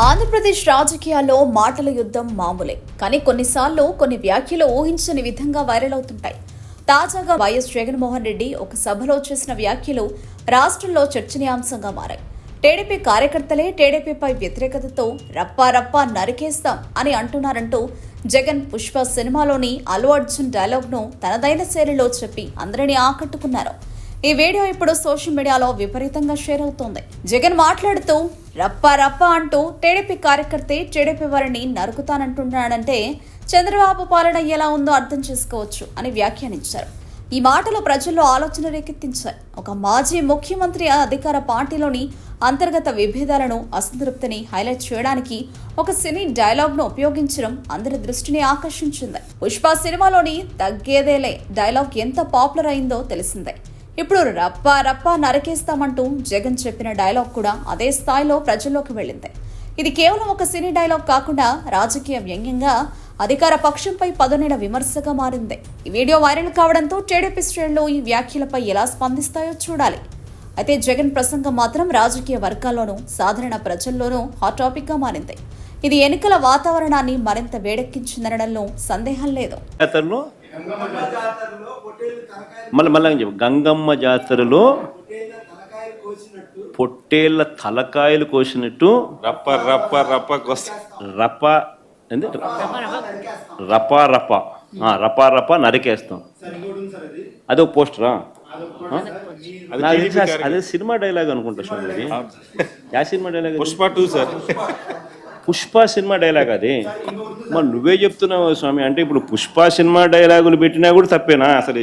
ఆంధ్రప్రదేశ్ రాజకీయాల్లో మాటల యుద్ధం మామూలే. కానీ కొన్నిసార్లు కొన్ని వ్యాఖ్యలు ఊహించని విధంగా వైరల్ అవుతుంటాయి. తాజాగా వైఎస్ జగన్మోహన్ రెడ్డి ఒక సభలో చేసిన వ్యాఖ్యలు రాష్ట్రంలో చర్చనీయాంశంగా మారాయి. టీడీపీ కార్యకర్తలే టీడీపీపై వ్యతిరేకతతో రప్పా రప్పా నరికేస్తాం అని అంటున్నారంటూ జగన్ పుష్ప సినిమాలోని అల్లు అర్జున్ డైలాగ్ను తనదైన శైలిలో చెప్పి అందరినీ ఆకట్టుకున్నారు. ఈ వీడియో ఇప్పుడు సోషల్ మీడియాలో విపరీతంగా షేర్ అవుతోంది. జగన్ మాట్లాడుతూ రప్ప రప్ప అంటూ టీడీపీ కార్యకర్తే టీడీపీ వారిని నరుకుతానంటున్నాడంటే చంద్రబాబు పాలన ఎలా ఉందో అర్థం చేసుకోవచ్చు అని వ్యాఖ్యానించారు. ఈ మాటలు ప్రజల్లో ఆలోచన రేకెత్తించాయి. ఒక మాజీ ముఖ్యమంత్రి అధికార పార్టీలోని అంతర్గత విభేదాలను అసంతృప్తిని హైలైట్ చేయడానికి ఒక సినీ డైలాగ్ను ఉపయోగించడం అందరి దృష్టిని ఆకర్షించింది. పుష్ప సినిమాలోని తగ్గేదేలే డైలాగ్ ఎంత పాపులర్ అయిందో తెలిసిందే. ఇప్పుడు రప్పా రప్పా నరకేస్తామంటూ జగన్ చెప్పిన డైలాగ్ కూడా అదే స్థాయిలో ప్రజల్లోకి వెళ్ళింది. ఇది కేవలం ఒక సినీ డైలాగ్ కాకుండా రాజకీయ వ్యంగ్యంగా అధికార పక్షంపై పదునైన విమర్శగా మారింది. ఈ వీడియో వైరల్ కావడంతో టీడీపీ శ్రేణులు ఈ వ్యాఖ్యలపై ఎలా స్పందిస్తాయో చూడాలి. అయితే జగన్ ప్రసంగం మాత్రం రాజకీయ వర్గాల్లోనూ సాధారణ ప్రజల్లోనూ హాట్ టాపిక్గా మారింది. ఇది ఎన్నికల వాతావరణాన్ని మరింత వేడెక్కించిందనడంలో సందేహం లేదు. మళ్ళీ మళ్ళీ చెప్పు. గంగమ్మ జాతరలో పొట్టేళ్ళ తలకాయలు కోసినట్టు రప్ప రప్ప రప్ప కొస్తా. రప ఏంది? రపా రప రపా రప నరికేస్తాం. అది ఒక పోస్టరా? అది సినిమా డైలాగ్ అనుకుంటా స్వామి yeah cinema dialogue? Pushpa two sir. Pushpa cinema dialogue అది? మరి నువ్వే చెప్తున్నావు స్వామి అంటే ఇప్పుడు పుష్ప సినిమా డైలాగులు పెట్టినా కూడా తప్పేనా? అసలు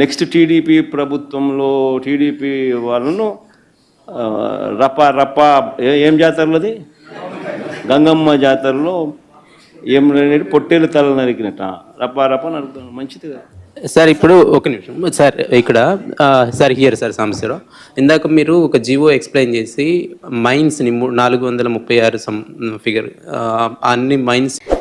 నెక్స్ట్ టీడీపీ ప్రభుత్వంలో టీడీపీ వాళ్ళను ఆ, రప రప ఏం జాతరలోది గంగమ్మ జాతరలో ఏం పొట్టేలు తల నరికినట్ట రప రప నరుకుతాను మంచిది కదా. సార్ ఇప్పుడు ఒక నిమిషం. సార్ ఇక్కడ సార్ హియర్ సార్ సమస్యలో. ఇందాక మీరు ఒక జివో ఎక్స్ప్లెయిన్ చేసి మైన్స్ని నాలుగు వందల ముప్పై ఆరు సం ఫిగర్ అన్ని mines